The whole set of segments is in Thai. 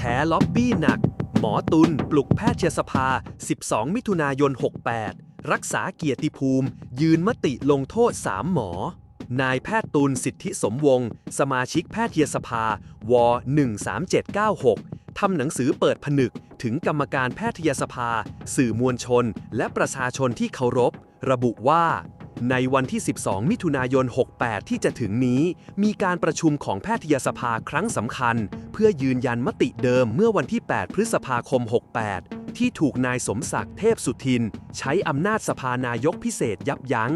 แฉล็อบบี้หนัก หมอตุลปลุกแพทยสภา 12 มิถุนายน 68 รักษาเกียรติภูมิ ยืนมติลงโทษ 3 หมอ นายแพทย์ตุลสิทธิสมวงศ์สมาชิกแพทยสภา ว 13796 ทำหนังสือเปิดผนึกถึงกรรมการแพทยสภา สื่อมวลชน และประชาชนที่เคารพ ระบุว่า ในวันที่ 12 มิถุนายน 68 ที่จะถึงนี้ มีการประชุมของแพทยสภาครั้งสำคัญ เพื่อยืนยันมติเดิมเมื่อวันที่ 8 พฤษภาคม 68 ที่ถูกนายสมศักดิ์เทพสุทิน ใช้อำนาจสภานายกพิเศษยับยั้ง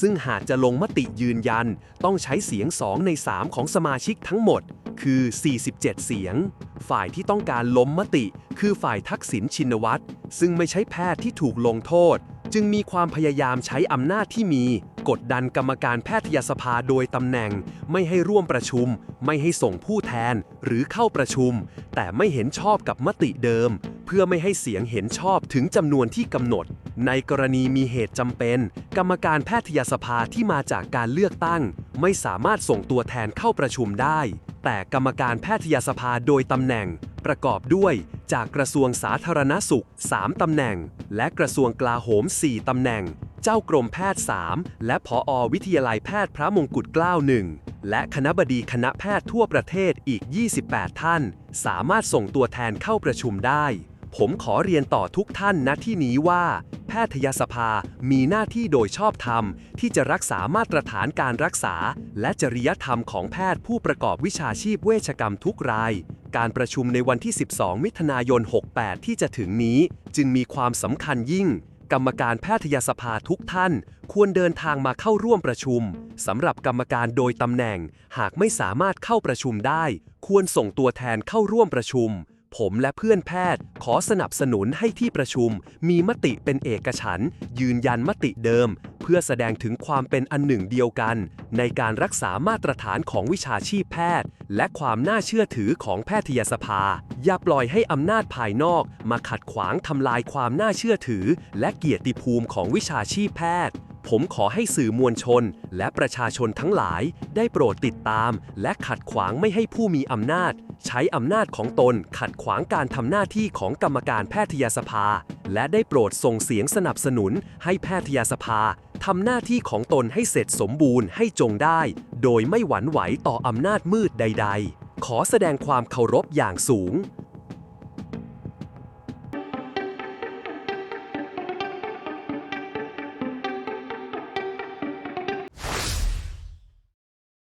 ซึ่งหากจะลงมติยืนยัน ต้องใช้เสียง 2 ใน 3 ของสมาชิกทั้งหมด คือ 47 เสียง ฝ่ายที่ต้องการล้มมติ คือฝ่ายทักษิณชินวัตรซึ่งไม่ใช่แพทย์ที่ถูกลงโทษ จึงมีความพยายามใช้อำนาจที่มี กดดันกรรมการแพทยสภาโดยตำแหน่ง ไม่ให้ร่วมประชุม ไม่ให้ส่งผู้แทน หรือเข้าประชุม แต่ไม่เห็นชอบกับมติเดิม เพื่อไม่ให้เสียงเห็นชอบถึงจำนวนที่กำหนด ในกรณีมีเหตุจำเป็น กรรมการแพทยสภาที่มาจากการเลือกตั้ง ไม่สามารถส่งตัวแทนเข้าประชุมได้ แต่กรรมการแพทยสภาโดยตำแหน่ง ประกอบด้วย จากกระทรวงสาธารณสุข 3ตำแหน่ง และกระทรวงกลาโหม 4ตำแหน่ง เจ้ากรมแพทย์ 3 และผออวิทยาลัยแพทย์พระมงกุฎเกล้าหนึ่งและคณะบดีคณะแพทย์ทั่วประเทศอีก 28 ท่าน สามารถส่งตัวแทนเข้าประชุมได้ ผมขอเรียนต่อทุกท่านณที่นี้ว่า แพทยสภามีหน้าที่โดยชอบธรรม ที่จะรักษามาตรฐานการรักษา และจริยธรรมของแพทย์ผู้ประกอบวิชาชีพเวชกรรมทุกราย การประชุมในวันที่ 12 มิถุนายน 68 ที่จะถึงนี้ จึงมีความสำคัญยิ่ง กรรมการแพทยสภาทุกท่าน ควรเดินทางมาเข้าร่วมประชุมสำหรับกรรมการโดยตำแหน่ง หากไม่สามารถเข้าประชุมได้ ควรส่งตัวแทนเข้าร่วมประชุม ผมและเพื่อนแพทย์ ขอสนับสนุนให้ที่ประชุม มีมติเป็นเอกฉันยืนยันมติเดิม เพื่อแสดงถึงความเป็นอันหนึ่งเดียวกัน ในการรักษามาตรฐานของวิชาชีพแพทย์ และความน่าเชื่อถือของแพทยสภา อย่าปล่อยให้อำนาจภายนอก มาขัดขวางทำลายความน่าเชื่อถือ และเกียรติภูมิของวิชาชีพแพทย์ ผมขอให้สื่อมวลชน และประชาชนทั้งหลาย ได้โปรดติดตาม และขัดขวางไม่ให้ผู้มีอำนาจ ใช้อำนาจของตนขัดขวางการทำหน้าที่ของกรรมการแพทยสภา และได้โปรดส่งเสียงสนับสนุน ให้แพทยสภาทำหน้าที่ของตนให้เสร็จสมบูรณ์ให้จงได้ โดยไม่หวั่นไหวต่ออำนาจมืดใด ๆ ขอแสดงความเคารพอย่างสูง